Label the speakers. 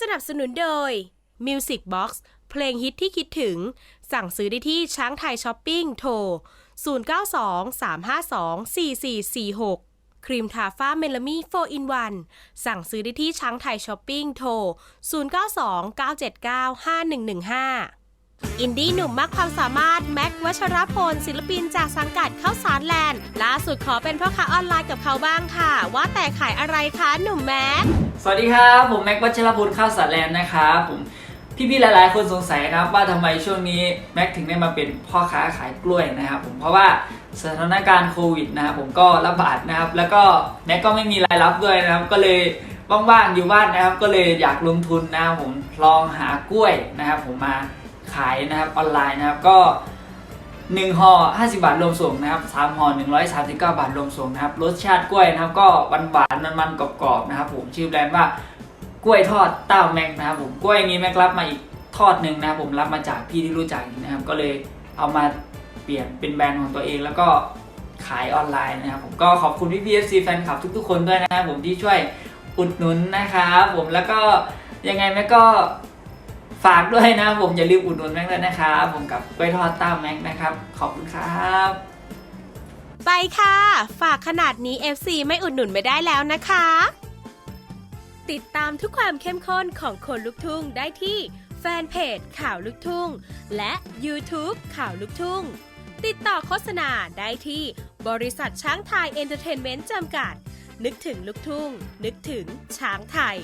Speaker 1: สนับสนุนโดย Music Box เพลงฮิตที่คิดถึง สั่งซื้อได้ที่ช้างไทยช้อปปิ้งโทร 0923524446 ครีมทาฟ้าเมลามี่4 in 1 สั่งซื้อได้ที่ช้างไทยช้อปปิ้งโทร 0929795115 อินดี้หนุ่มมากความสามารถ แม็กวัชรพล ศิลปินจากสังกัดข้าวสารแลนด์ ล่าสุดขอเป็นพ่อค้าออนไลน์กับเขาบ้างค่ะ ว่าแต่ขายอะไรคะหนุ่มแม็ก
Speaker 2: สวัสดีครับผมแม็กวัชรพลข้าวสารแลนด์นะครับผมพี่ๆหลายๆ คนสงสัยนะครับว่าทำไมช่วงนี้แม็กถึงได้มาเป็นพ่อค้าขายกล้วยนะครับผมเพราะว่าสถานการณ์โควิดนะครับผมก็ระบาดนะครับ แล้วก็แม็กก็ไม่มีรายรับด้วยนะครับ ก็เลยว่างๆอยู่บ้านนะครับ ก็เลยอยากลงทุนนะครับผมลองหากล้วยนะครับ ผมมา ขายนะครับออนไลน์นะครับก็1ห่อ50 บาทรวมส่งนะครับ3ห่อ139 บาทรวมส่งนะครับรสชาติกล้วยนะครับ ก็หวานหวานๆมันๆกรอบๆนะครับ ผมชื่อแบรนด์ว่ากล้วยทอดเต้าแม็กนะครับผมกล้วยนี้แม็กรับมาอีกทอดหนึ่งนะครับผมรับมาจากพี่ที่รู้จักนะครับ ก็เลยเอามาเปลี่ยนเป็นแบรนด์ของตัวเอง แล้วก็ขายออนไลน์นะครับผมก็ขอบคุณพี่พีเอฟซีแฟนคลับทุกๆคนด้วยนะครับผมที่ช่วยอุดหนุนนะครับผมแล้วก็ยังไงแม็กก็ ฝากด้วยนะผมอย่าลืมอุดหนุนแม็กด้วยนะครับผมกับกล้วยทอดต้าแม็กนะครับ ขอบคุณครับ
Speaker 1: ไปค่ะ ฝากขนาดนี้ FC ไม่อุดหนุนไม่ได้แล้วนะคะ ติดตามทุกความเข้มข้นของคนลุกทุ่งได้ที่แฟนเพจข่าวลุกทุ่ง และ YouTube ข่าวลุกทุ่ง ติดต่อโฆษณาได้ที่บริษัทช้างไทยเอนเตอร์เทนเมนต์จำกัด นึกถึงลุกทุ่ง นึกถึงช้างไทย